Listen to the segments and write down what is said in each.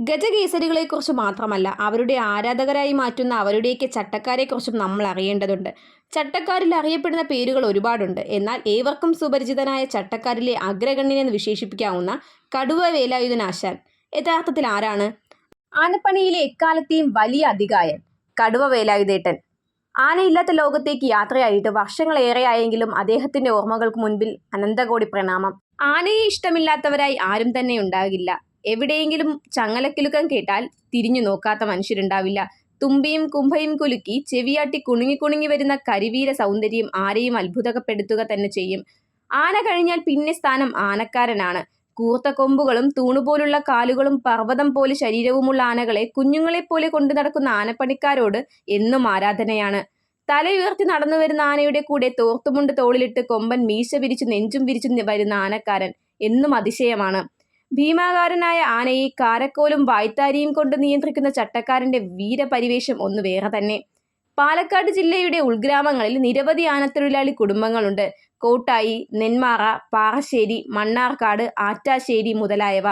ഗജകേസരികളെക്കുറിച്ച് മാത്രമല്ല അവരുടെ ആരാധകരായി മാറ്റുന്ന അവരുടെയൊക്കെ ചട്ടക്കാരെക്കുറിച്ചും നമ്മൾ അറിയേണ്ടതുണ്ട്. ചട്ടക്കാരിൽ അറിയപ്പെടുന്ന പേരുകൾ ഒരുപാടുണ്ട്. എന്നാൽ ഏവർക്കും സുപരിചിതനായ ചട്ടക്കാരിലെ അഗ്രഗണ്യനെന്ന് വിശേഷിപ്പിക്കാവുന്ന കടുവ വേലായുധനാശാൻ യഥാർത്ഥത്തിൽ ആരാണ്? ആനപ്പണിയിലെ എക്കാലത്തെയും വലിയ അധികായൻ കടുവ വേലായുധേട്ടൻ. ആനയില്ലാത്ത ലോകത്തേക്ക് യാത്രയായിട്ട് വർഷങ്ങളേറെയായെങ്കിലും അദ്ദേഹത്തിന്റെ ഓർമ്മകൾക്ക് മുൻപിൽ അനന്തകോടി പ്രണാമം. ആനയെ ഇഷ്ടമില്ലാത്തവരായി ആരും തന്നെ ഉണ്ടാകില്ല. എവിടെയെങ്കിലും ചങ്ങലക്കിലുക്കം കേട്ടാൽ തിരിഞ്ഞു നോക്കാത്ത മനുഷ്യരുണ്ടാവില്ല. തുമ്പിയും കുംഭയും കുലുക്കി ചെവിയാട്ടി കുണുങ്ങി കുണുങ്ങി വരുന്ന കരിവീര സൗന്ദര്യം ആരെയും അത്ഭുതപ്പെടുത്തുക തന്നെ ചെയ്യും. ആന കഴിഞ്ഞാൽ പിന്നെ സ്ഥാനം ആനക്കാരനാണ്. കൂർത്ത കൊമ്പുകളും തൂണുപോലുള്ള കാലുകളും പർവതം പോലെ ശരീരവുമുള്ള ആനകളെ കുഞ്ഞുങ്ങളെപ്പോലെ കൊണ്ടു നടക്കുന്ന ആനപ്പണിക്കാരോട് എന്നും ആരാധനയാണ്. തലയുയർത്തി നടന്നു വരുന്ന ആനയുടെ കൂടെ തോർത്തുമുണ്ട് തോളിലിട്ട് കൊമ്പൻ മീശ വിരിച്ചു നെഞ്ചും വിരിച്ചു വരുന്ന ആനക്കാരൻ എന്നും അതിശയമാണ്. ഭീമാകാരനായ ആനയെ കാരക്കോലും വായ്ത്താരിയും കൊണ്ട് നിയന്ത്രിക്കുന്ന ചട്ടക്കാരന്റെ വീരപരിവേഷം ഒന്ന് വേറെ തന്നെ. പാലക്കാട് ജില്ലയുടെ ഉൾഗ്രാമങ്ങളിൽ നിരവധി ആനത്തൊഴിലാളി കുടുംബങ്ങളുണ്ട്. കോട്ടായി നെന്മാറ പാറശ്ശേരി മണ്ണാർക്കാട് ആറ്റാശ്ശേരി മുതലായവ.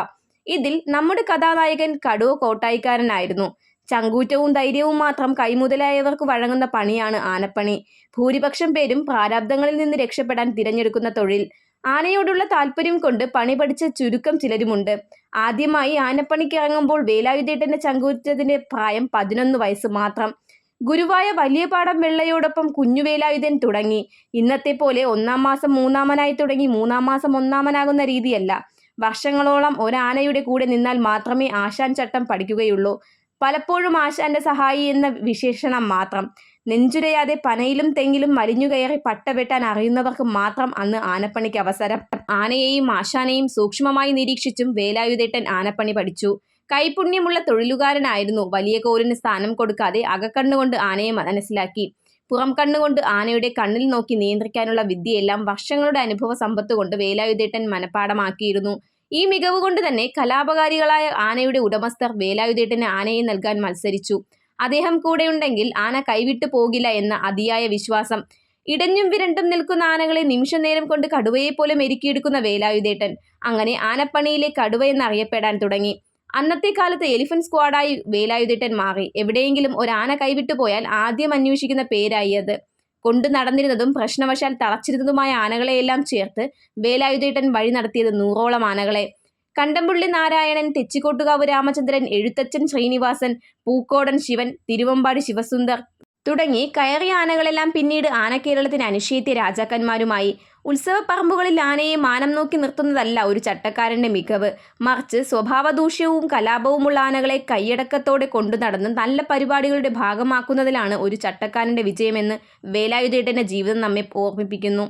ഇതിൽ നമ്മുടെ കഥാനായകൻ കടുവ കോട്ടായിക്കാരനായിരുന്നു. ചങ്കൂറ്റവും ധൈര്യവും മാത്രം കൈമുതലായവർക്ക് വഴങ്ങുന്ന പണിയാണ് ആനപ്പണി. ഭൂരിപക്ഷം പേരും പ്രാരാബ്ദങ്ങളിൽ നിന്ന് രക്ഷപ്പെടാൻ തിരഞ്ഞെടുക്കുന്ന തൊഴിൽ. ആനയോടുള്ള താല്പര്യം കൊണ്ട് പണി പഠിച്ച ചുരുക്കം ചിലരുമുണ്ട്. ആദ്യമായി ആനപ്പണിക്ക് ഇറങ്ങുമ്പോൾ വേലായുധേട്ടന്റെ ചങ്കൂറ്റത്തിന്റെ പ്രായം പതിനൊന്ന് വയസ്സ് മാത്രം. ഗുരുവായ വലിയ പാടം വെള്ളയോടൊപ്പം കുഞ്ഞു വേലായുധൻ തുടങ്ങി. ഇന്നത്തെ പോലെ ഒന്നാം മാസം മൂന്നാമനായി തുടങ്ങി മൂന്നാം മാസം ഒന്നാമനാകുന്ന രീതിയല്ല. വർഷങ്ങളോളം ഒരാനയുടെ കൂടെ നിന്നാൽ മാത്രമേ ആശാൻ ചട്ടം പഠിക്കുകയുള്ളൂ. പലപ്പോഴും ആശാന്റെ സഹായി എന്ന വിശേഷണം മാത്രം. നെഞ്ചുരയാതെ പനയിലും തെങ്ങിലും മലിഞ്ഞുകയറി പട്ട വെട്ടാൻ അറിയുന്നവർക്ക് മാത്രം അന്ന് ആനപ്പണിക്ക് അവസരം. ആനയെയും ആശാനെയും സൂക്ഷ്മമായി നിരീക്ഷിച്ചും വേലായുധേട്ടൻ ആനപ്പണി പഠിച്ചു. കൈപുണ്യമുള്ള തൊഴിലുകാരനായിരുന്നു. വലിയ കോലിന് സ്ഥാനം കൊടുക്കാതെ അകക്കണ്ണുകൊണ്ട് ആനയെ മനസ്സിലാക്കി. പുറം കണ്ണുകൊണ്ട് ആനയുടെ കണ്ണിൽ നോക്കി നിയന്ത്രിക്കാനുള്ള വിദ്യയെല്ലാം വർഷങ്ങളുടെ അനുഭവ സമ്പത്ത് കൊണ്ട് വേലായുധേട്ടൻ മനഃപ്പാടമാക്കിയിരുന്നു ഈ മികവ് കൊണ്ട് തന്നെ കലാപകാരികളായ ആനയുടെ ഉടമസ്ഥർ വേലായുധേട്ടന് ആനയെ നൽകാൻ മത്സരിച്ചു. അദ്ദേഹം കൂടെയുണ്ടെങ്കിൽ ആന കൈവിട്ടു പോകില്ല എന്ന അതിയായ വിശ്വാസം. ഇടഞ്ഞും വിരണ്ടും നിൽക്കുന്ന ആനകളെ നിമിഷനേരം കൊണ്ട് കടുവയെ പോലെ മെരുക്കിയെടുക്കുന്ന വേലായുധേട്ടൻ അങ്ങനെ ആനപ്പണിയിലെ കടുവ എന്നറിയപ്പെടാൻ തുടങ്ങി. അന്നത്തെ കാലത്ത് എലിഫന്റ് സ്ക്വാഡായി വേലായുധേട്ടൻ മാറി. എവിടെയെങ്കിലും ഒരു ആന കൈവിട്ടു പോയാൽ ആദ്യം അന്വേഷിക്കുന്ന പേരായി അത്. കൊണ്ടു നടന്നിരുന്നതും പ്രശ്നവശാൽ തളച്ചിരുന്നതുമായ ആനകളെയെല്ലാം ചേർത്ത് വേലായുധേട്ടൻ വഴി നടത്തിയത് നൂറോളം ആനകളെ. കണ്ടംപുള്ളി നാരായണൻ തെച്ചിക്കോട്ടുകാവ് രാമചന്ദ്രൻ എഴുത്തച്ഛൻ ശ്രീനിവാസൻ പൂക്കോടൻ ശിവൻ തിരുവമ്പാടി ശിവസുന്ദർ തുടങ്ങി കയറിയ ആനകളെല്ലാം പിന്നീട് ആനക്കേരളത്തിന് അനുഷേത്യ രാജാക്കന്മാരുമായി. ഉത്സവപ്പറമ്പുകളിൽ ആനയെ മാനം നോക്കി നിർത്തുന്നതല്ല ഒരു ചട്ടക്കാരന്റെ മികവ്. മറിച്ച് സ്വഭാവദൂഷ്യവും കലാപവുമുള്ള ആനകളെ കൈയടക്കത്തോടെ കൊണ്ടു നടന്ന് നല്ല പരിപാടികളുടെ ഭാഗമാക്കുന്നതിലാണ് ഒരു ചട്ടക്കാരന്റെ വിജയമെന്ന് വേലായുധേട്ടന്റെ ജീവിതം നമ്മെ ഓർമ്മിപ്പിക്കുന്നു.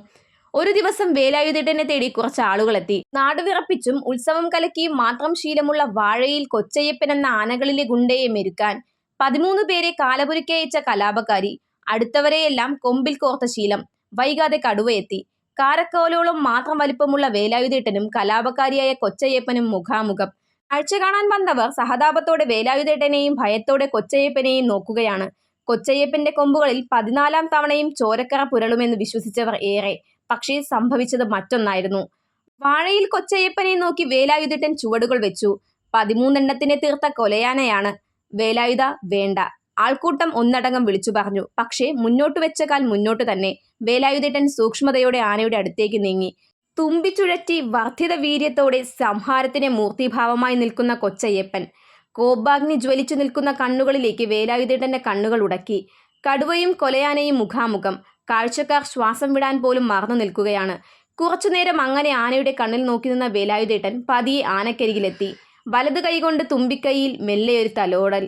ഒരു ദിവസം വേലായുധേട്ടനെ തേടി കുറച്ച് ആളുകളെത്തി. നാടുവിറപ്പിച്ചും ഉത്സവം കലക്കിയും മാത്രം ശീലമുള്ള വാഴയിൽ കൊച്ചയ്യപ്പൻ എന്ന ആനകളിലെ ഗുണ്ടയെ മെരുക്കാൻ പതിമൂന്ന് പേരെ കാലപുരിക്കയച്ച കലാപകാരി. അടുത്തവരെയെല്ലാം കൊമ്പിൽ കോർത്ത ശീലം. വൈകാതെ കടുവയെത്തി. കാരക്കോലോളം മാത്രം വലിപ്പമുള്ള വേലായുധേട്ടനും കലാപകാരിയായ കൊച്ചയ്യപ്പനും മുഖാമുഖം. കാഴ്ച കാണാൻ വന്നവർ സഹതാപത്തോടെ വേലായുധേട്ടനെയും ഭയത്തോടെ കൊച്ചയ്യപ്പനെയും നോക്കുകയാണ്. കൊച്ചയ്യപ്പന്റെ കൊമ്പുകളിൽ പതിനാലാം തവണയും ചോരക്കറ പുരളുമെന്ന് വിശ്വസിച്ചവർ ഏറെ. പക്ഷേ സംഭവിച്ചത് മറ്റൊന്നായിരുന്നു. വാഴയിൽ കൊച്ചയ്യപ്പനെ നോക്കി വേലായുധേട്ടൻ ചുവടുകൾ വെച്ചു. പതിമൂന്നെണ്ണത്തിനെ തീർത്ത കൊലയാനയാണ്. വേലായുധ വേണ്ട. ആൾക്കൂട്ടം ഒന്നടങ്കം വിളിച്ചു പറഞ്ഞു. പക്ഷേ മുന്നോട്ട് വെച്ച കാൽ മുന്നോട്ട് തന്നെ വേലായുധേട്ടൻ സൂക്ഷ്മതയോടെ ആനയുടെ അടുത്തേക്ക് നീങ്ങി. തുമ്പിച്ചുഴറ്റി വർദ്ധിത വീര്യത്തോടെ സംഹാരത്തിന് മൂർത്തിഭാവമായി നിൽക്കുന്ന കൊച്ചയ്യപ്പൻ കോപാഗ്നി ജ്വലിച്ചു നിൽക്കുന്ന കണ്ണുകളിലേക്ക് വേലായുധേട്ടന്റെ കണ്ണുകൾ ഉടക്കി. കടുവയും കൊലയാനയും മുഖാമുഖം കാഴ്ചക്കാർ ശ്വാസം വിടാൻ പോലും മറന്നു നിൽക്കുകയാണ്. കുറച്ചുനേരം അങ്ങനെ ആനയുടെ കണ്ണിൽ നോക്കി നിന്ന വേലായുധേട്ടൻ പതിയെ ആനക്കരികിലെത്തി. വലത് കൈകൊണ്ട് തുമ്പിക്കൈയിൽ മെല്ലെ ഒരു തലോടൽ.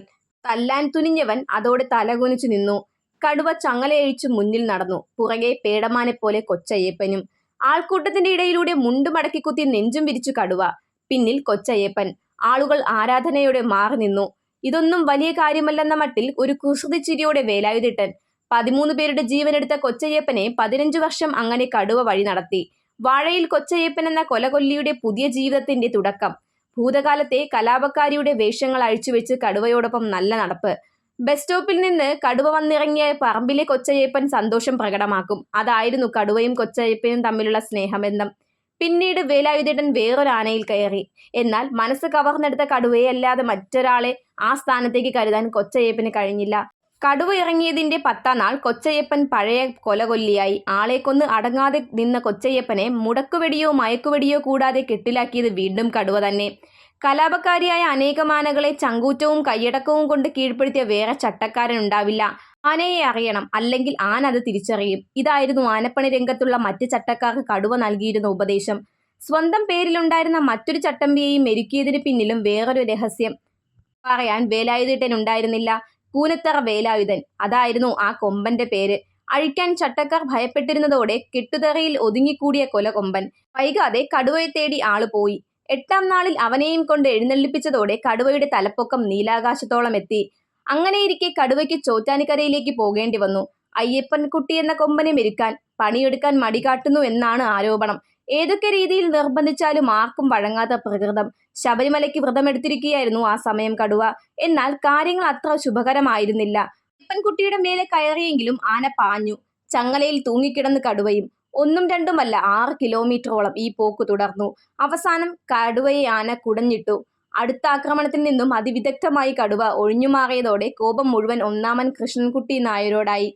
തല്ലാൻ തുനിഞ്ഞവൻ അതോടെ തലകുനിച്ചു നിന്നു. കടുവ ചങ്ങലയഴിച്ചു മുന്നിൽ നടന്നു. പുറകെ പേടമാനെ പോലെ കൊച്ചയ്യപ്പനും. ആൾക്കൂട്ടത്തിന്റെ ഇടയിലൂടെ മുണ്ടു മടക്കി കുത്തി നെഞ്ചും വിരിച്ചു കടുവ. പിന്നിൽ കൊച്ചയ്യപ്പൻ. ആളുകൾ ആരാധനയോടെ മാറി നിന്നു. ഇതൊന്നും വലിയ കാര്യമല്ലെന്ന മട്ടിൽ ഒരു കുസൃതി ചിരിയോടെ വേലായുധേട്ടൻ. പതിമൂന്ന് പേരുടെ ജീവനെടുത്ത കൊച്ചയ്യപ്പനെ പതിനഞ്ചു വർഷം അങ്ങനെ കടുവ വഴി നടത്തി. വാഴയിൽ കൊച്ചയ്യപ്പൻ എന്ന കൊലകൊല്ലിയുടെ പുതിയ ജീവിതത്തിന്റെ തുടക്കം. ഭൂതകാലത്തെ കലാപക്കാരിയുടെ വേഷങ്ങൾ അഴിച്ചുവെച്ച് കടുവയോടൊപ്പം നല്ല നടപ്പ്. ബസ് സ്റ്റോപ്പിൽ നിന്ന് കടുവ വന്നിറങ്ങിയ പറമ്പിലെ കൊച്ചയ്യപ്പൻ സന്തോഷം പ്രകടമാക്കും. അതായിരുന്നു കടുവയും കൊച്ചയ്യപ്പനും തമ്മിലുള്ള സ്നേഹബന്ധം. പിന്നീട് വേലായുധേട്ടൻ വേറൊരു ആനയിൽ കയറി. എന്നാൽ മനസ്സ് കവർന്നെടുത്ത കടുവയെ അല്ലാതെ മറ്റൊരാളെ ആ സ്ഥാനത്തേക്ക് കരുതാൻ കൊച്ചയ്യപ്പന് കഴിഞ്ഞില്ല. കടുവ ഇറങ്ങിയതിന്റെ പത്താം നാൾ കൊച്ചയ്യപ്പൻ പഴയ കൊലകൊല്ലിയായി. ആളെ കൊന്ന് അടങ്ങാതെ നിന്ന കൊച്ചയ്യപ്പനെ മുടക്കുവെടിയോ മയക്കുവെടിയോ കൂടാതെ കെട്ടിലാക്കിയത് വീണ്ടും കടുവ തന്നെ. കലാപക്കാരിയായ അനേകമാനകളെ ചങ്കൂറ്റവും കൈയടക്കവും കൊണ്ട് കീഴ്പ്പെടുത്തിയ വേറെ ചട്ടക്കാരൻ ഉണ്ടാവില്ല ആനയെ അറിയണം അല്ലെങ്കിൽ ആന അത് തിരിച്ചറിയും. ഇതായിരുന്നു ആനപ്പണി രംഗത്തുള്ള മറ്റ് ചട്ടക്കാർക്ക് കടുവ നൽകിയിരുന്ന ഉപദേശം. സ്വന്തം പേരിലുണ്ടായിരുന്ന മറ്റൊരു ചട്ടമ്പിയെയും മെരുക്കിയതിന് പിന്നിലും വേറൊരു രഹസ്യം. പറയാൻ വേലായുധീട്ടൻ ഉണ്ടായിരുന്നില്ല. കൂനത്തറ വേലായുധൻ. അതായിരുന്നു ആ കൊമ്പന്റെ പേര്. അഴിക്കാൻ ചട്ടക്കാർ ഭയപ്പെട്ടിരുന്നതോടെ കെട്ടുതറയിൽ ഒതുങ്ങിക്കൂടിയ കൊലകൊമ്പൻ വൈകാതെ കടുവയെ തേടി ആൾ പോയി. എട്ടാം നാളിൽ അവനെയും കൊണ്ട് എഴുന്നള്ളിപ്പിച്ചതോടെ കടുവയുടെ തലപ്പൊക്കം നീലാകാശത്തോളം എത്തി. അങ്ങനെയിരിക്കെ കടുവയ്ക്ക് ചോറ്റാനിക്കരയിലേക്ക് പോകേണ്ടി വന്നു. അയ്യപ്പൻകുട്ടി എന്ന കൊമ്പനെ മെരുക്കാൻ പണിയെടുക്കാൻ മടികാട്ടുന്നു എന്നാണ് ആരോപണം. ഏതൊക്കെ രീതിയിൽ നിർബന്ധിച്ചാലും ആർക്കും വഴങ്ങാത്ത പ്രകൃതം. ശബരിമലയ്ക്ക് വ്രതമെടുത്തിരിക്കുകയായിരുന്നു ആ സമയം കടുവ. എന്നാൽ കാര്യങ്ങൾ അത്ര ശുഭകരമായിരുന്നില്ല. പെൺകുട്ടിയുടെ മേലെ കയറിയെങ്കിലും ആന പാഞ്ഞു. ചങ്ങലയിൽ തൂങ്ങിക്കിടന്ന് കടുവയും. ഒന്നും രണ്ടുമല്ല ആറ് കിലോമീറ്ററോളം ഈ പോക്ക് തുടർന്നു. അവസാനം കടുവയെ ആന കുടഞ്ഞിട്ടു. അടുത്ത ആക്രമണത്തിൽ നിന്നും അതിവിദഗ്ധമായി കടുവ ഒഴിഞ്ഞുമാറിയതോടെ കോപം മുഴുവൻ ഒന്നാമൻ കൃഷ്ണൻകുട്ടി നായരോടായി.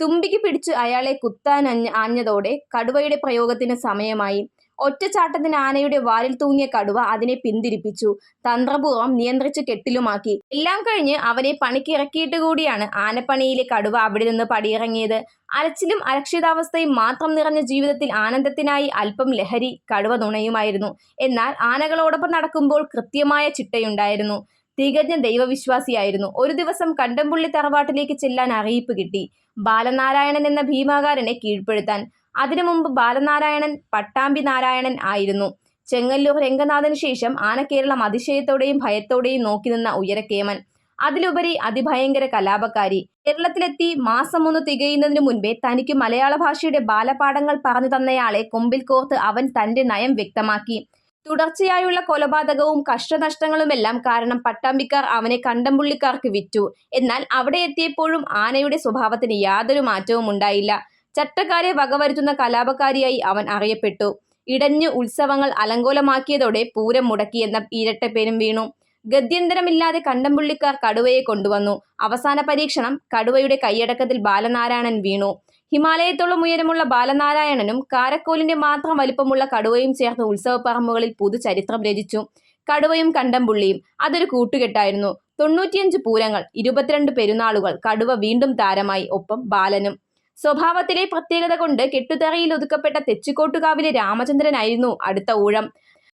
തുമ്പിക്ക് പിടിച്ച് അയാളെ കുത്താൻ ആഞ്ഞതോടെ കടുവയുടെ പ്രയോഗത്തിന് സമയമായി. ഒറ്റച്ചാട്ടത്തിന് ആനയുടെ വാലിൽ തൂങ്ങിയ കടുവ അതിനെ പിന്തിരിപ്പിച്ചു. തന്ത്രപൂർവം നിയന്ത്രിച്ച് കെട്ടിലുമാക്കി. എല്ലാം കഴിഞ്ഞ് അവനെ പണിക്ക് ഇറക്കിയിട്ട് കൂടിയാണ് ആനപ്പണിയിലെ കടുവ അവിടെ നിന്ന് പടിയിറങ്ങിയത്. അലച്ചിലും അരക്ഷിതാവസ്ഥയും മാത്രം നിറഞ്ഞ ജീവിതത്തിൽ ആനന്ദത്തിനായി അല്പം ലഹരി കടുവ നുണയുമായിരുന്നു. എന്നാൽ ആനകളോടൊപ്പം നടക്കുമ്പോൾ കൃത്യമായ ചിട്ടയുണ്ടായിരുന്നു. തികഞ്ഞ ദൈവവിശ്വാസിയായിരുന്നു. ഒരു ദിവസം കണ്ടംപുള്ളി തറവാട്ടിലേക്ക് ചെല്ലാൻ അറിയിപ്പ് കിട്ടി. ബാലനാരായണൻ എന്ന ഭീമാകാരനെ കീഴ്പ്പെടുത്താൻ. അതിനു മുമ്പ് ബാലനാരായണൻ പട്ടാമ്പി നാരായണൻ ആയിരുന്നു. ചെങ്ങല്ലൂർ രംഗനാഥന് ശേഷം ആനക്കേരളം അതിശയത്തോടെയും ഭയത്തോടെയും നോക്കി നിന്ന ഉയരക്കേമൻ. അതിലുപരി അതിഭയങ്കര കലാപക്കാരി. കേരളത്തിലെത്തി മാസം ഒന്ന് തികയുന്നതിനു മുൻപേ തനിക്ക് മലയാള ഭാഷയുടെ ബാലപാഠങ്ങൾ പറഞ്ഞു തന്നയാളെ കൊമ്പിൽ കോർത്ത് അവൻ തന്റെ നയം വ്യക്തമാക്കി. തുടർച്ചയായുള്ള കൊലപാതകവും കഷ്ടനഷ്ടങ്ങളുമെല്ലാം കാരണം പട്ടാമ്പിക്കാർ അവനെ കണ്ടംപുള്ളിക്കാർക്ക് വിറ്റു. എന്നാൽ അവിടെ എത്തിയപ്പോഴും ആനയുടെ സ്വഭാവത്തിന് യാതൊരു മാറ്റവും ഉണ്ടായില്ല. ചട്ടക്കാരെ വകവരുത്തുന്ന കലാപക്കാരിയായി അവൻ അറിയപ്പെട്ടു. ഇടഞ്ഞ് ഉത്സവങ്ങൾ അലങ്കോലമാക്കിയതോടെ പൂരം മുടക്കിയെന്ന ഇരട്ടപ്പേരും വീണു. ഗത്യന്തരമില്ലാതെ കണ്ടംപുള്ളിക്കാർ കടുവയെ കൊണ്ടുവന്നു. അവസാന പരീക്ഷണം കടുവയുടെ കൈയടക്കത്തിൽ ബാലനാരായണൻ വീണു. ഹിമാലയത്തോളം ഉയരമുള്ള ബാലനാരായണനും കാരക്കോലിന്റെ മാത്രം വലിപ്പമുള്ള കടുവയും ചേർന്ന് ഉത്സവപ്പറമ്പുകളിൽ പുതുചരിത്രം രചിച്ചു. കടുവയും കണ്ടംപുള്ളിയും അതൊരു കൂട്ടുകെട്ടായിരുന്നു. തൊണ്ണൂറ്റിയഞ്ച് പൂരങ്ങൾ ഇരുപത്തിരണ്ട് പെരുന്നാളുകൾ കടുവ വീണ്ടും താരമായി ഒപ്പം ബാലനും. സ്വഭാവത്തിലെ പ്രത്യേകത കൊണ്ട് കെട്ടുതറയിൽ ഒതുക്കപ്പെട്ട തെച്ചിക്കോട്ടുകാവിലെ രാമചന്ദ്രനായിരുന്നു അടുത്ത ഊഴം.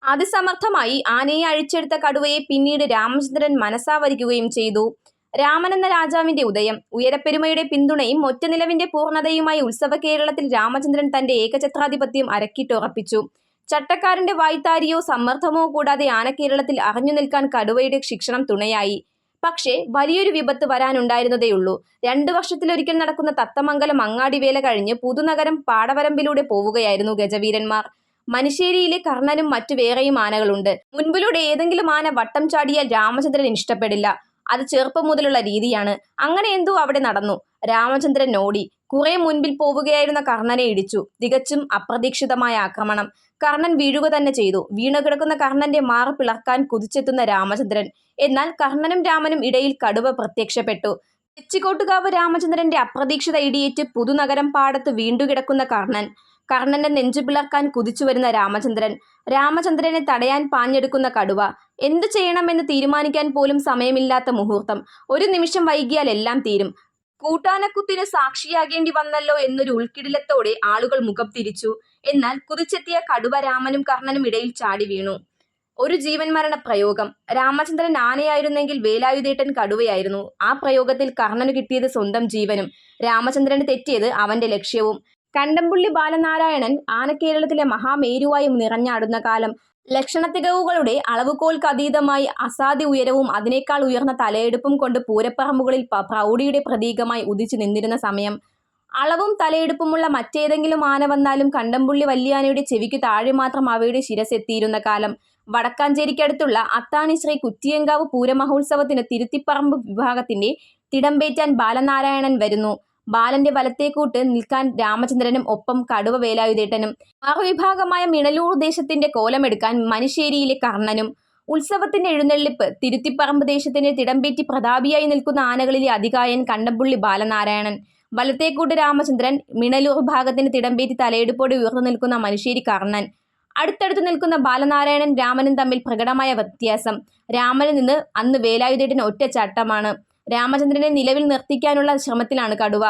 അതിസമർത്ഥമായി ആനയെ അഴിച്ചെടുത്ത കടുവയെ പിന്നീട് രാമചന്ദ്രൻ മനസ്സാവരിക്കുകയും ചെയ്തു. രാമൻ എന്ന രാജാവിന്റെ ഉദയം ഉയരപ്പെരുമയുടെ പിന്തുണയും ഒറ്റനിലവിന്റെ പൂർണതയുമായി ഉത്സവ കേരളത്തിൽ രാമചന്ദ്രൻ തന്റെ ഏകഛത്രാധിപത്യം അരക്കിട്ടുറപ്പിച്ചു. ചട്ടക്കാരന്റെ വായ്ത്താരിയോ സമ്മർദ്ദമോ കൂടാതെ ആനക്കേരളത്തിൽ അറിഞ്ഞു നിൽക്കാൻ കടുവയുടെ ശിക്ഷണം തുണയായി. പക്ഷേ വലിയൊരു വിപത്ത് വരാനുണ്ടായിരുന്നതേയുള്ളൂ. രണ്ടു വർഷത്തിലൊരിക്കൽ നടക്കുന്ന തത്തമംഗലം അങ്ങാടിവേല കഴിഞ്ഞ് പുതുനഗരം പാടവരമ്പിലൂടെ പോവുകയായിരുന്നു ഗജവീരന്മാർ. മനുശ്ശേരിയിലെ കർണനും മറ്റു വേറെയും ആനകളുണ്ട്. മുൻപിലൂടെ ഏതെങ്കിലും ആന വട്ടം ചാടിയാൽ രാമചന്ദ്രൻ ഇഷ്ടപ്പെടില്ല. അത് ചെറുപ്പം മുതലുള്ള രീതിയാണ്. അങ്ങനെ എന്തോ അവിടെ നടന്നു. രാമചന്ദ്രൻ നോടി കുറെ മുൻപിൽ പോവുകയായിരുന്ന കർണനെ ഇടിച്ചു. തികച്ചും അപ്രതീക്ഷിതമായ ആക്രമണം. കർണൻ വീഴുക തന്നെ ചെയ്തു. വീണുകിടക്കുന്ന കർണന്റെ മാറ് പിളർക്കാൻ കുതിച്ചെത്തുന്ന രാമചന്ദ്രൻ. എന്നാൽ കർണനും രാമനും ഇടയിൽ കടുവ പ്രത്യക്ഷപ്പെട്ടു. തെച്ചിക്കോട്ടുകാവ് രാമചന്ദ്രന്റെ അപ്രതീക്ഷിത ഇടിയേറ്റ് പുതുനഗരം പാടത്ത് വീണ്ടുകിടക്കുന്ന കർണൻ. കർണന്റെ നെഞ്ചു പിളർക്കാൻ കുതിച്ചു വരുന്ന രാമചന്ദ്രൻ. രാമചന്ദ്രനെ തടയാൻ പാഞ്ഞെടുക്കുന്ന കടുവ എന്തു ചെയ്യണമെന്ന് തീരുമാനിക്കാൻ പോലും സമയമില്ലാത്ത മുഹൂർത്തം. ഒരു നിമിഷം വൈകിയാൽ എല്ലാം തീരും. കൂട്ടാനക്കുത്തിന് സാക്ഷിയാകേണ്ടി വന്നല്ലോ എന്നൊരു ഉൾക്കിടിലത്തോടെ ആളുകൾ മുഖം തിരിച്ചു. എന്നാൽ കുതിച്ചെത്തിയ കടുവ രാമനും കർണനും ഇടയിൽ ചാടി വീണു. ഒരു ജീവൻ മരണ പ്രയോഗം. രാമചന്ദ്രൻ ആനയായിരുന്നെങ്കിൽ വേലായുധേട്ടൻ കടുവയായിരുന്നു. ആ പ്രയോഗത്തിൽ കർണന് കിട്ടിയത് സ്വന്തം ജീവനും രാമചന്ദ്രന് തെറ്റിയത് അവന്റെ ലക്ഷ്യവും. കണ്ടംപുള്ളി ബാലനാരായണൻ ആനക്കേരളത്തിലെ മഹാമേരുവായും നിറഞ്ഞാടുന്ന കാലം. ലക്ഷണത്തികവുകളുടെ അളവുകോൽക്കതീതമായി അസാധ്യ ഉയരവും അതിനേക്കാൾ ഉയർന്ന തലയെടുപ്പും കൊണ്ട് പൂരപ്പറമ്പുകളിൽ പ്രൗഢിയുടെ പ്രതീകമായി ഉദിച്ചു നിന്നിരുന്ന സമയം. അളവും തലയെടുപ്പുമുള്ള മറ്റേതെങ്കിലും ആന വന്നാലും കണ്ടംപുള്ളി വല്യാനയുടെ ചെവിക്ക് താഴെ മാത്രം അവയുടെ ശിരസെത്തിയിരുന്ന കാലം. വടക്കാഞ്ചേരിക്കടുത്തുള്ള അത്താണി ശ്രീ കുറ്റിയങ്കാവ് പൂരമഹോത്സവത്തിന് തിരുത്തിപ്പറമ്പ് വിഭാഗത്തിന്റെ തിടമ്പേറ്റാൻ ബാലനാരായണൻ വരുന്നു. ബാലന്റെ വലത്തേക്കൂട്ട് നിൽക്കാൻ രാമചന്ദ്രനും ഒപ്പം കടുവ വേലായുധേട്ടനും. മറുവിഭാഗമായ മിണലൂർ ദേശത്തിന്റെ കോലമെടുക്കാൻ മനുശ്ശേരിയിലെ കർണനും ഉത്സവത്തിന്റെ എഴുന്നള്ളിപ്പ് തിരുത്തിപ്പറമ്പ് ദേശത്തിന്റെ തിടമ്പേറ്റി പ്രതാപിയായി നിൽക്കുന്ന ആനകളിലെ അധികായൻ കണ്ടംപുള്ളി ബാലനാരായണൻ വലത്തേക്കൂട്ട് രാമചന്ദ്രൻ മിണലൂർ ഭാഗത്തിന് തിടമ്പേറ്റി തലയെടുപ്പോടെ ഉയർന്നു നിൽക്കുന്ന മനുശ്ശേരി കർണൻ അടുത്തടുത്ത് നിൽക്കുന്ന ബാലനാരായണൻ രാമനും തമ്മിൽ പ്രകടമായ വ്യത്യാസം. രാമനിൽ നിന്ന് അന്ന് വേലായുധേട്ടൻ ഒറ്റ ചട്ടമാണ്. രാമചന്ദ്രനെ നിലവിൽ നിർത്തിക്കാനുള്ള ശ്രമത്തിലാണ് കടുവ.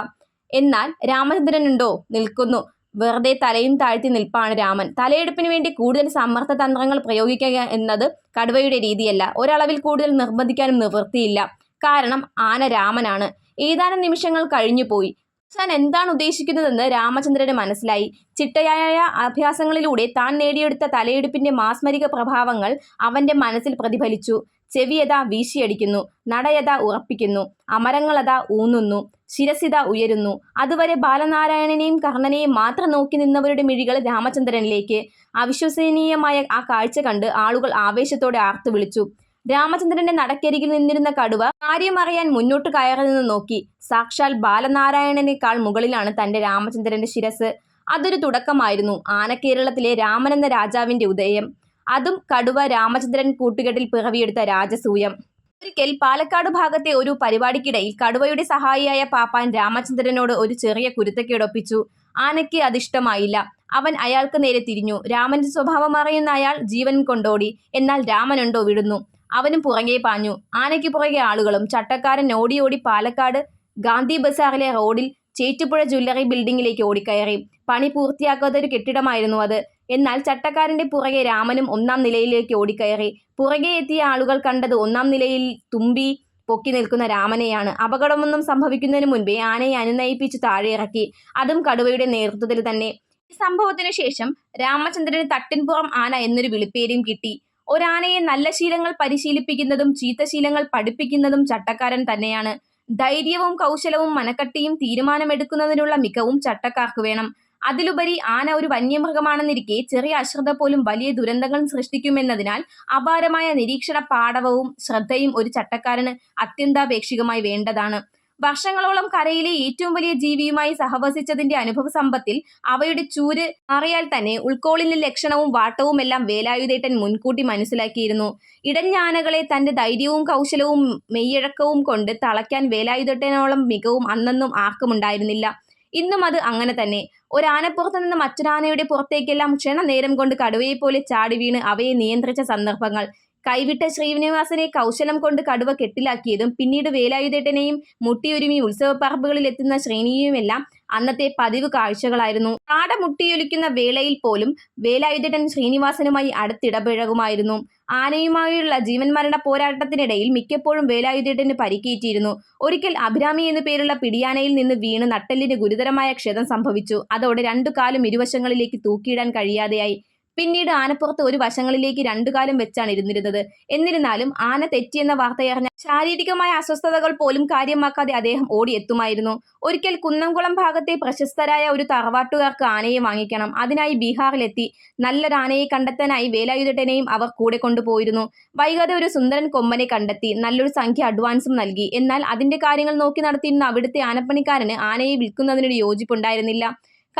എന്നാൽ രാമചന്ദ്രനുണ്ടോ നിൽക്കുന്നു. വെറുതെ തലയും താഴ്ത്തി നിൽപ്പാണ് രാമൻ. തലയെടുപ്പിന് വേണ്ടി കൂടുതൽ സമ്മർദ്ദ തന്ത്രങ്ങൾ പ്രയോഗിക്കുക എന്നത് കടുവയുടെ രീതിയല്ല. ഒരളവിൽ കൂടുതൽ നിർബന്ധിക്കാനും നിവൃത്തിയില്ല. കാരണം ആന രാമനാണ്. ഏതാനും നിമിഷങ്ങൾ കഴിഞ്ഞുപോയി താൻ എന്താണ് ഉദ്ദേശിക്കുന്നതെന്ന് രാമചന്ദ്രന് മനസ്സിലായി. ചിട്ടയായ അഭ്യാസങ്ങളിലൂടെ താൻ നേടിയെടുത്ത തലയെടുപ്പിന്റെ മാസ്മരിക പ്രഭാവങ്ങൾ അവന്റെ മനസ്സിൽ പ്രതിഫലിച്ചു. ചെവിയത വീശിയടിക്കുന്നു നടയത ഉറപ്പിക്കുന്നു അമരങ്ങളത ഊന്നുന്നു ശിരസിത ഉയരുന്നു. അതുവരെ ബാലനാരായണനെയും കർണനെയും മാത്രം നോക്കി നിന്നവരുടെ മിഴികൾ രാമചന്ദ്രനിലേക്ക്. അവിശ്വസനീയമായ ആ കാഴ്ച കണ്ട് ആളുകൾ ആവേശത്തോടെ ആർത്തു വിളിച്ചു. രാമചന്ദ്രന്റെ നടക്കരികിൽ നിന്നിരുന്ന കടുവ കാര്യമറിയാൻ മുന്നോട്ട് കയറി നിന്ന് നോക്കി. സാക്ഷാൽ ബാലനാരായണനേക്കാൾ മുകളിലാണ് തന്റെ രാമചന്ദ്രന്റെ ശിരസ്. അതൊരു തുടക്കമായിരുന്നു ആനക്കേരളത്തിലെ രാമനെന്ന രാജാവിന്റെ ഉദയം. അതും കടുവ രാമചന്ദ്രൻ കൂട്ടുകെട്ടിൽ പിറവിയെടുത്ത രാജസൂയം. ഒരിക്കൽ പാലക്കാട് ഭാഗത്തെ ഒരു പരിപാടിക്കിടയിൽ കടുവയുടെ സഹായിയായ പാപ്പാൻ രാമചന്ദ്രനോട് ഒരു ചെറിയ കുരുത്തക്കേടൊപ്പിച്ചു. ആനയ്ക്ക് അതിഷ്ടമായില്ല. അവൻ അയാൾക്ക് നേരെ തിരിഞ്ഞു. രാമന്റെ സ്വഭാവം അറിയുന്ന അയാൾ ജീവൻ കൊണ്ടോടി. എന്നാൽ രാമനുണ്ടോ വിടുന്നു. അവനും പുറകെ പാഞ്ഞു. ആനയ്ക്ക് പുറകെ ആളുകളും ചട്ടക്കാരൻ ഓടി ഓടി പാലക്കാട് ഗാന്ധി ബസാറിലെ റോഡിൽ ചേറ്റുപുഴ ജ്വല്ലറി ബിൽഡിങ്ങിലേക്ക് ഓടിക്കയറി. പണി പൂർത്തിയാക്കാത്ത ഒരു കെട്ടിടമായിരുന്നു അത്. എന്നാൽ ചട്ടക്കാരന്റെ പുറകെ രാമനും ഒന്നാം നിലയിലേക്ക് ഓടിക്കയറി. പുറകെ എത്തിയ ആളുകൾ കണ്ടത് ഒന്നാം നിലയിൽ തുമ്പി പൊക്കി നിൽക്കുന്ന രാമനെയാണ്. അപകടമൊന്നും സംഭവിക്കുന്നതിന് മുൻപേ ആനയെ അനുനയിപ്പിച്ച് താഴെ ഇറക്കി. അതും കടുവയുടെ നേതൃത്വത്തിൽ തന്നെ. ഈ സംഭവത്തിനു ശേഷം രാമചന്ദ്രന് തട്ടിൻപുറം ആന എന്നൊരു വിളിപ്പേരും കിട്ടി. ഒരാനയെ നല്ല ശീലങ്ങൾ പരിശീലിപ്പിക്കുന്നതും ചീത്തശീലങ്ങൾ പഠിപ്പിക്കുന്നതും ചട്ടക്കാരൻ തന്നെയാണ്. ധൈര്യവും കൗശലവും മനക്കട്ടിയും തീരുമാനമെടുക്കുന്നതിനുള്ള മികവും ചട്ടക്കാർക്ക് വേണം. അതിലുപരി ആന ഒരു വന്യമൃഗമാണെന്നിരിക്കെ ചെറിയ അശ്രദ്ധ പോലും വലിയ ദുരന്തങ്ങൾ സൃഷ്ടിക്കുമെന്നതിനാൽ അപാരമായ നിരീക്ഷണ പാടവവും ശ്രദ്ധയും ഒരു ചട്ടക്കാരന് അത്യന്താപേക്ഷികമായി വേണ്ടതാണ്. വർഷങ്ങളോളം കരയിലെ ഏറ്റവും വലിയ ജീവിയുമായി സഹവസിച്ചതിന്റെ അനുഭവ സമ്പത്തിൽ അവയുടെ ചൂര് അറിയാൽ തന്നെ ഉൾക്കോളിന്റെ ലക്ഷണവും വാട്ടവും എല്ലാം വേലായുധേട്ടൻ മുൻകൂട്ടി മനസ്സിലാക്കിയിരുന്നു. ഇടഞ്ഞാനകളെ തന്റെ ധൈര്യവും കൗശലവും മെയ്യഴക്കവും കൊണ്ട് തളയ്ക്കാൻ വേലായുധേട്ടനോളം മികവും അന്നൊന്നും ആർക്കുമുണ്ടായിരുന്നില്ല ഇന്നും അത് അങ്ങനെ തന്നെ. ഒരാനപ്പുറത്ത് നിന്ന് മറ്റൊരാനയുടെ പുറത്തേക്കെല്ലാം ക്ഷണനേരം കൊണ്ട് കടുവയെപ്പോലെ ചാടി വീണ് അവയെ നിയന്ത്രിച്ച സന്ദർഭങ്ങൾ. കൈവിട്ട ശ്രീനിവാസനെ കൗശലം കൊണ്ട് കടുവ കെട്ടിലാക്കിയതും പിന്നീട് വേലായുധേട്ടനെയും മുട്ടിയൊരുമി ഉത്സവപ്പറമ്പുകളിൽ എത്തുന്ന ശ്രീനിയുമെല്ലാം അന്നത്തെ പതിവ് കാഴ്ചകളായിരുന്നു. കാട മുട്ടിയൊലിക്കുന്ന വേളയിൽ പോലും വേലായുധേട്ടൻ ശ്രീനിവാസനുമായി അടുത്തിടപഴകുമായിരുന്നു. ആനയുമായുള്ള ജീവൻ മരണ പോരാട്ടത്തിനിടയിൽ മിക്കപ്പോഴും വേലായുധേട്ടന് പരിക്കേറ്റിയിരുന്നു. ഒരിക്കൽ അഭിരാമി എന്നു പേരുള്ള പിടിയാനയിൽ നിന്ന് വീണ് നട്ടെല്ലിന് ഗുരുതരമായ ക്ഷതം സംഭവിച്ചു. അതോടെ രണ്ടു കാലും ഇരുവശങ്ങളിലേക്ക് തൂക്കിയിടാൻ കഴിയാതെയായി. പിന്നീട് ആനപ്പുറത്ത് ഒരു വശങ്ങളിലേക്ക് രണ്ടു കാലം വെച്ചാണ് ഇരുന്നിരുന്നത്. എന്നിരുന്നാലും ആന തെറ്റിയെന്ന വാർത്തയറിഞ്ഞ ശാരീരികമായ അസ്വസ്ഥതകൾ പോലും കാര്യമാക്കാതെ അദ്ദേഹം ഓടിയെത്തുമായിരുന്നു. ഒരിക്കൽ കുന്നംകുളം ഭാഗത്തെ പ്രശസ്തരായ ഒരു തറവാട്ടുകാർക്ക് ആനയെ വാങ്ങിക്കണം. അതിനായി ബീഹാറിലെത്തി നല്ലൊരു ആനയെ കണ്ടെത്താനായി വേലായുധട്ടനെയും അവർ കൂടെ കൊണ്ടുപോയിരുന്നു. വൈകാതെ ഒരു സുന്ദരൻ കൊമ്മനെ കണ്ടെത്തി നല്ലൊരു സംഖ്യ അഡ്വാൻസും നൽകി. എന്നാൽ അതിന്റെ കാര്യങ്ങൾ നോക്കി നടത്തിയിരുന്ന അവിടുത്തെ ആനപ്പണിക്കാരന് ആനയെ വിൽക്കുന്നതിനൊരു യോജിപ്പുണ്ടായിരുന്നില്ല.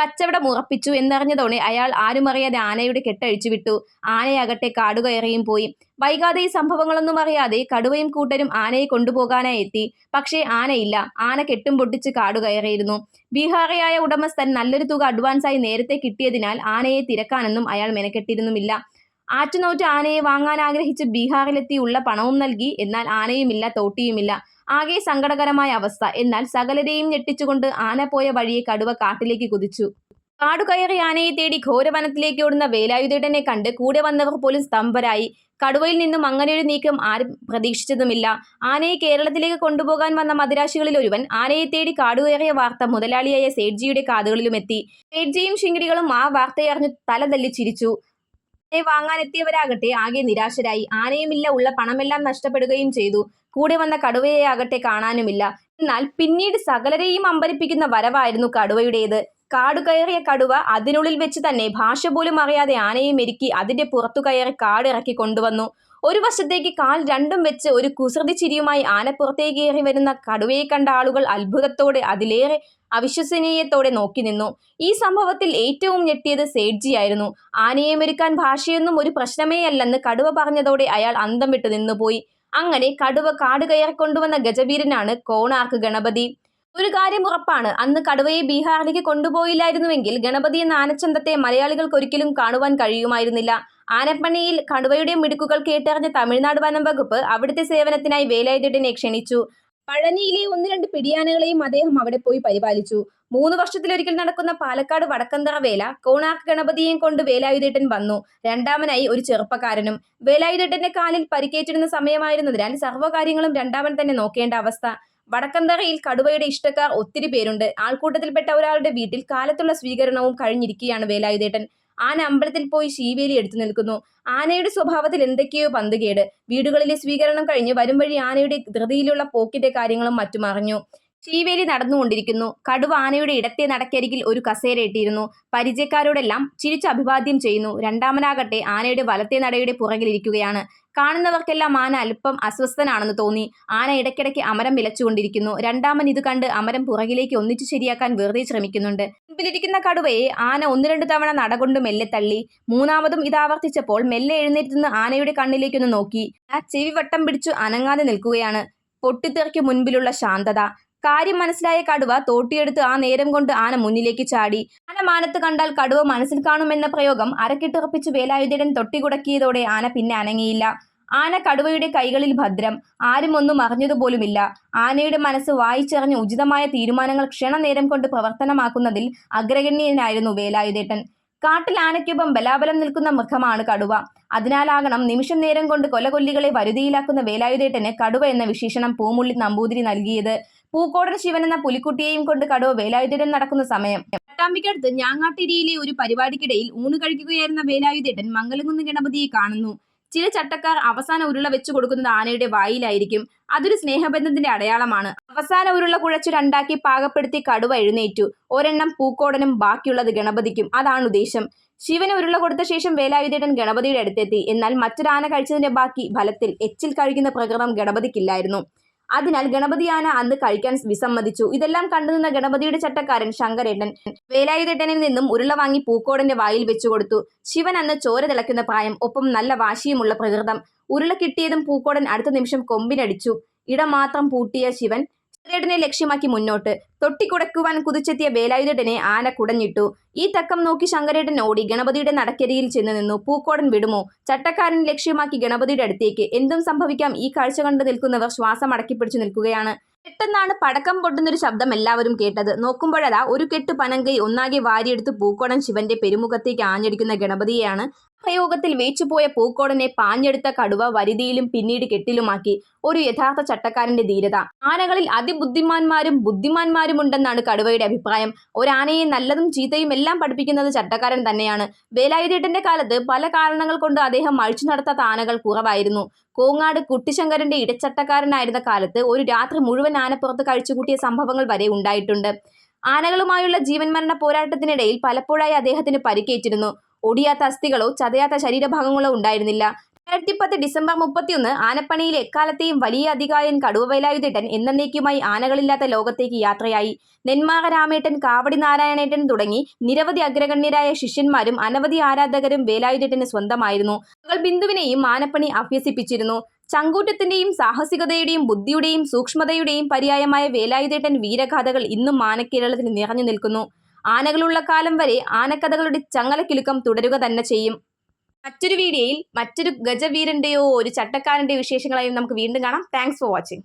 കച്ചവടം ഉറപ്പിച്ചു എന്നറിഞ്ഞതോടെ അയാൾ ആരുമറിയാതെ ആനയുടെ കെട്ടഴിച്ചു വിട്ടു ആനയാകട്ടെ കാടുകയറിയും പോയി. വൈകാതെ ഈ സംഭവങ്ങളൊന്നും അറിയാതെ കടുവയും കൂട്ടരും ആനയെ കൊണ്ടുപോകാനായി എത്തി. പക്ഷേ ആനയില്ല. ആന കെട്ടും പൊട്ടിച്ച് കാടുകയറിയിരുന്നു. ബീഹാറിയായ ഉടമസ്ഥൻ നല്ലൊരു തുക അഡ്വാൻസായി നേരത്തെ കിട്ടിയതിനാൽ ആനയെ തിരക്കാനൊന്നും അയാൾ മെനക്കെട്ടിരുന്നുമില്ല. ആറ്റുനോറ്റ് ആനയെ വാങ്ങാൻ ആഗ്രഹിച്ച് ബീഹാറിലെത്തി ഉള്ള പണവും നൽകി. എന്നാൽ ആനയുമില്ല തോട്ടിയുമില്ല. ആകെ സങ്കടകരമായ അവസ്ഥ. എന്നാൽ സകലരെയും ഞെട്ടിച്ചുകൊണ്ട് ആന പോയ വഴിയെ കടുവ കാട്ടിലേക്ക് കുതിച്ചു. കാടുകയറി ആനയെ തേടി ഘോരവനത്തിലേക്ക് ഓടുന്ന വേലായുധേടനെ കണ്ട് കൂടെ വന്നവർ പോലും സ്തംഭരായി. കടുവയിൽ നിന്നും അങ്ങനെയൊരു നീക്കം ആരും പ്രതീക്ഷിച്ചതുമില്ല. ആനയെ കേരളത്തിലേക്ക് കൊണ്ടുപോകാൻ വന്ന മദിരാശികളിൽ ഒരുവൻ ആനയെ തേടി കാടുകയറിയ വാർത്ത മുതലാളിയായ സേഡ്ജിയുടെ കാതുകളിലും എത്തി സേഡ്ജിയും ശിങ്കിടികളും ആ വാർത്തയറിഞ്ഞു തലതല്ലി ചിരിച്ചു. വാങ്ങാനെത്തിയവരാകട്ടെ ആകെ നിരാശരായി. ആനയുമില്ല ഉള്ള പണമെല്ലാം നഷ്ടപ്പെടുകയും ചെയ്തു. കൂടെ വന്ന കടുവയെ ആകട്ടെ കാണാനുമില്ല. എന്നാൽ പിന്നീട് സകലരെയും അമ്പരിപ്പിക്കുന്ന വരവായിരുന്നു കടുവയുടേത്. കാടു കയറിയ കടുവ അതിനുള്ളിൽ വെച്ച് തന്നെ ഭാഷ പോലും അറിയാതെ ആനയെ മെരുക്കി അതിന്റെ പുറത്തു കയറി കാടിറക്കി കൊണ്ടുവന്നു. ഒരു വശത്തേക്ക് കാൽ രണ്ടും വെച്ച് ഒരു കുസൃതി ചിരിയുമായി ആനപ്പുറത്തേക്ക് ഏറി വരുന്ന കടുവയെ കണ്ട ആളുകൾ അത്ഭുതത്തോടെ അതിലേറെ അവിശ്വസനീയത്തോടെ നോക്കി നിന്നു. ഈ സംഭവത്തിൽ ഏറ്റവും ഞെട്ടിയത് സേഡ്ജിയായിരുന്നു ആനയെ മെരുക്കാൻ ഭാഷയൊന്നും ഒരു പ്രശ്നമേ അല്ലെന്ന് കടുവ പറഞ്ഞതോടെ അയാൾ അന്തം വിട്ടു നിന്നുപോയി അങ്ങനെ കടുവ കാട് കയറിക്കൊണ്ടുവന്ന ഗജവീരനാണ് കോണാർക്ക് ഗണപതി. ഒരു കാര്യം ഉറപ്പാണ് അന്ന് കടുവയെ ബീഹാറിലേക്ക് കൊണ്ടുപോയില്ലായിരുന്നുവെങ്കിൽ ഗണപതി എന്ന ആനച്ചന്തത്തെ മലയാളികൾക്ക് ഒരിക്കലും കാണുവാൻ കഴിയുമായിരുന്നില്ല. ആനപ്പണിയിൽ കടുവയുടെ മിടുക്കുകൾ കേട്ടറിഞ്ഞ തമിഴ്നാട് വനം വകുപ്പ് അവിടുത്തെ സേവനത്തിനായി വേലായുധനെ ക്ഷണിച്ചു. പഴനിയിലെ ഒന്ന് രണ്ട് പിടിയാനകളെയും അദ്ദേഹം അവിടെ പോയി പരിപാലിച്ചു. മൂന്ന് വർഷത്തിലൊരിക്കൽ നടക്കുന്ന പാലക്കാട് വടക്കന്തറ വേല കോണാർക്ക് ഗണപതിയെയും കൊണ്ട് വേലായുധേട്ടൻ വന്നു. രണ്ടാമനായി ഒരു ചെറുപ്പക്കാരനും. വേലായുധേട്ടന്റെ കാലിൽ പരിക്കേറ്റിരുന്ന സമയമായിരുന്നതിനാൽ സർവകാര്യങ്ങളും രണ്ടാമൻ തന്നെ നോക്കേണ്ട അവസ്ഥ. വടക്കന്തറയിൽ കടുവയുടെ ഇഷ്ടക്കാർ ഒത്തിരി പേരുണ്ട്. ആൾക്കൂട്ടത്തിൽപ്പെട്ട ഒരാളുടെ വീട്ടിൽ കാലത്തുള്ള സ്വീകരണവും കഴിഞ്ഞിരിക്കുകയാണ് വേലായുധേട്ടൻ. ആന അമ്പലത്തിൽ പോയി ശീവേലി എടുത്തു നിൽക്കുന്നു. ആനയുടെ സ്വഭാവത്തിൽ എന്തൊക്കെയോ പന്തുകേട്. വീടുകളിലെ സ്വീകരണം കഴിഞ്ഞ് വരും വഴി ആനയുടെ ധൃതിയിലുള്ള പോക്കിന്റെ കാര്യങ്ങളും മറ്റും അറിഞ്ഞു. ശീവേലി നടന്നുകൊണ്ടിരിക്കുന്നു. കടുവ ആനയുടെ ഇടത്തെ നടക്കരികിൽ ഒരു കസേര ഇട്ടിരുന്നു. പരിചയക്കാരോടെല്ലാം ചിരിച്ച് അഭിവാദ്യം ചെയ്യുന്നു. രണ്ടാമനാകട്ടെ ആനയുടെ വലത്തെ നടയുടെ പുറകിലിരിക്കുകയാണ് കാണുന്നവർക്കെല്ലാം ആന അല്പം അസ്വസ്ഥനാണെന്ന് തോന്നി. ആന ഇടയ്ക്കിടയ്ക്ക് അമരം വിലച്ചുകൊണ്ടിരിക്കുന്നു. രണ്ടാമൻ ഇത് കണ്ട് അമരം പുറകിലേക്ക് ഒന്നിച്ചു ശരിയാക്കാൻ വെറുതെ ശ്രമിക്കുന്നുണ്ട്. മുമ്പിലിരിക്കുന്ന കടുവയെ ആന ഒന്ന് രണ്ട് തവണ നടകൊണ്ട് മെല്ലെ തള്ളി. മൂന്നാമതും ഇത് ആവർത്തിച്ചപ്പോൾ മെല്ലെ എഴുന്നേറ്റുന്ന ആനയുടെ കണ്ണിലേക്കൊന്ന് നോക്കി. ആ ചെവി വട്ടം പിടിച്ചു അനങ്ങാതെ നിൽക്കുകയാണ്. പൊട്ടിത്തെറിക്ക് മുൻപിലുള്ള ശാന്തത. കാര്യം മനസ്സിലായ കടുവ തോട്ടിയെടുത്ത് ആ നേരം കൊണ്ട് ആന മുന്നിലേക്ക് ചാടി. ആന മാനത്ത് കണ്ടാൽ കടുവ മനസ്സിൽ കാണുമെന്ന പ്രയോഗം അരക്കിട്ടുറപ്പിച്ച് വേലായുധേടൻ തൊട്ടികുടക്കിയതോടെ ആന പിന്നെ അനങ്ങിയില്ല. ആന കടുവയുടെ കൈകളിൽ ഭദ്രം. ആരും ഒന്നും അറിഞ്ഞതുപോലുമില്ല. ആനയുടെ മനസ്സ് വായിച്ചറിഞ്ഞ് ഉചിതമായ തീരുമാനങ്ങൾ ക്ഷണനേരം കൊണ്ട് പ്രവർത്തനമാക്കുന്നതിൽ അഗ്രഗണ്യനായിരുന്നു വേലായുധേട്ടൻ. കാട്ടിൽ ആനയ്ക്കൊപ്പം ബലാബലം നിൽക്കുന്ന മൃഗമാണ് കടുവ. അതിനാലാകണം നിമിഷം നേരം കൊണ്ട് കൊലകൊല്ലികളെ വരുതിയിലാക്കുന്ന വേലായുധേട്ടന് കടുവ എന്ന വിശേഷണം പൂമുള്ളി നമ്പൂതിരി നൽകിയത്. പൂക്കോടൻ ശിവൻ എന്ന പുലിക്കുട്ടിയെയും കൊണ്ട് കടുവ വേലായുധേട്ടൻ നടക്കുന്ന സമയം. പട്ടാമ്പിക്കടുത്ത് ഞാങ്ങാട്ടിരിയിലെ ഒരു പരിപാടിക്കിടയിൽ ഊണ് കഴിക്കുകയായിരുന്ന വേലായുധേട്ടൻ മംഗലംകുന്ന് ഗണപതിയെ കാണുന്നു. ചില ചട്ടക്കാർ അവസാന ഉരുള വെച്ചു കൊടുക്കുന്നത് ആനയുടെ വായിലായിരിക്കും. അതൊരു സ്നേഹബന്ധത്തിന്റെ അടയാളമാണ്. അവസാന ഉരുള കുഴച്ചു രണ്ടാക്കി പാകപ്പെടുത്തി കടുവ എഴുന്നേറ്റു. ഒരെണ്ണം പൂക്കോടനും ബാക്കിയുള്ളത് ഗണപതിക്കും. അതാണ് ഉദ്ദേശം. ശിവന് ഉരുള കൊടുത്ത ശേഷം വേലായുധേടൻ ഗണപതിയുടെ അടുത്തെത്തി. എന്നാൽ മറ്റൊരാന കഴിച്ചതിന്റെ ബാക്കി ഫലത്തിൽ എച്ചിൽ കഴിക്കുന്ന പ്രകൃതം ഗണപതിക്കില്ലായിരുന്നു. അതിനാൽ ഗണപതിയാന അന്ന് കഴിക്കാൻ വിസമ്മതിച്ചു. ഇതെല്ലാം കണ്ടുനിന്ന ഗണപതിയുടെ ചട്ടക്കാരൻ ശങ്കരേട്ടൻ വേലായുധേട്ടനിൽ നിന്നും ഉരുള വാങ്ങി പൂക്കോടന്റെ വായിൽ വെച്ചുകൊടുത്തു ശിവൻ അന്ന് ചോര തിളയ്ക്കുന്ന പ്രായം ഒപ്പം നല്ല വാശിയുമുള്ള പ്രകൃതം. ഉരുള കിട്ടിയതും പൂക്കോടൻ അടുത്ത നിമിഷം കൊമ്പിനടിച്ചു. ഇടമാത്രം പൂട്ടിയ ശിവൻ ശങ്കരേട്ടനെ ലക്ഷ്യമാക്കി മുന്നോട്ട്. തൊട്ടിക്കുടക്കുവാൻ കുതിച്ചെത്തിയ വേലായുധനെ ആന കുടഞ്ഞിട്ടു. ഈ തക്കം നോക്കി ശങ്കരേടൻ ഓടി ഗണപതിയുടെ നടക്കരിയിൽ ചെന്ന് നിന്നു. പൂക്കോടൻ വിടുമോ? ചട്ടക്കാരൻ ലക്ഷ്യമാക്കി ഗണപതിയുടെ അടുത്തേക്ക്. എന്തും സംഭവിക്കാം. ഈ കാഴ്ച കണ്ടു നിൽക്കുന്നവർ ശ്വാസം അടക്കിപ്പിടിച്ചു നിൽക്കുകയാണ്. പെട്ടെന്നാണ് പടക്കം പൊട്ടുന്നൊരു ശബ്ദം എല്ലാവരും കേട്ടത്. നോക്കുമ്പോഴതാ ഒരു കെട്ട് പനങ്കൈ ഒന്നാകെ വാരിയെടുത്ത് പൂക്കോടൻ ശിവന്റെ പെരുമുഖത്തേക്ക് ആഞ്ഞടിക്കുന്ന ഗണപതിയെയാണ് പ്രയോഗത്തിൽ വേച്ചുപോയ പൂക്കോടനെ പാഞ്ഞെടുത്ത കടുവ വരുതിയിലും പിന്നീട് കെട്ടിലുമാക്കി. ഒരു യഥാർത്ഥ ചട്ടക്കാരന്റെ ധീരത. ആനകളിൽ അതിബുദ്ധിമാന്മാരും ബുദ്ധിമാന്മാരും ഉണ്ടെന്നാണ് കടുവയുടെ അഭിപ്രായം. ഒരാനയെ നല്ലതും ചീത്തയും എല്ലാം പഠിപ്പിക്കുന്നത് ചട്ടക്കാരൻ തന്നെയാണ്. വേലായുധേട്ടന്റെ കാലത്ത് പല കാരണങ്ങൾ കൊണ്ട് അദ്ദേഹം അഴിച്ചു നടത്താത്ത ആനകൾ കുറവായിരുന്നു. കോങ്ങാട് കുട്ടിശങ്കരന്റെ ഇടച്ചട്ടക്കാരനായിരുന്ന കാലത്ത് ഒരു രാത്രി മുഴുവൻ ആനപ്പുറത്ത് കഴിച്ചുകൂട്ടിയ സംഭവങ്ങൾ വരെ ഉണ്ടായിട്ടുണ്ട്. ആനകളുമായുള്ള ജീവൻ മരണ പോരാട്ടത്തിനിടയിൽ പലപ്പോഴായി അദ്ദേഹത്തിന് പരിക്കേറ്റിരുന്നു. ഒടിയാത്ത അസ്ഥികളോ ചതയാത്ത ശരീരഭാഗങ്ങളോ ഉണ്ടായിരുന്നില്ല. രണ്ടായിരത്തി പത്ത് ഡിസംബർ മുപ്പത്തിയൊന്ന് ആനപ്പണിയിൽ എക്കാലത്തെയും വലിയ അധികായൻ കടുവ വേലായുധേട്ടൻ എന്നേക്കുമായി ആനകളില്ലാത്ത ലോകത്തേക്ക് യാത്രയായി. നെന്മാറ രാമേട്ടൻ കാവടി നാരായണേട്ടൻ തുടങ്ങി നിരവധി അഗ്രഗണ്യരായ ശിഷ്യന്മാരും അനവധി ആരാധകരും വേലായുധേട്ടന് സ്വന്തമായിരുന്നു. മകൾ ബിന്ദുവിനെയും ആനപ്പണി അഭ്യസിപ്പിച്ചിരുന്നു. ചങ്കൂറ്റത്തിന്റെയും സാഹസികതയുടെയും ബുദ്ധിയുടെയും സൂക്ഷ്മതയുടെയും പര്യായമായ വേലായുധേട്ടൻ വീരഗാഥകൾ ഇന്നും ആനക്കേരളത്തിൽ നിറഞ്ഞു നിൽക്കുന്നു. ആനകളുള്ള കാലം വരെ ആനക്കഥകളുടെ ചങ്ങലക്കിലുക്കം തുടരുക തന്നെ ചെയ്യും. മറ്റൊരു വീഡിയോയിൽ മറ്റൊരു ഗജവീരന്റെയോ ഒരു ചട്ടക്കാരന്റെയോ വിശേഷങ്ങളായും നമുക്ക് വീണ്ടും കാണാം. Thanks for watching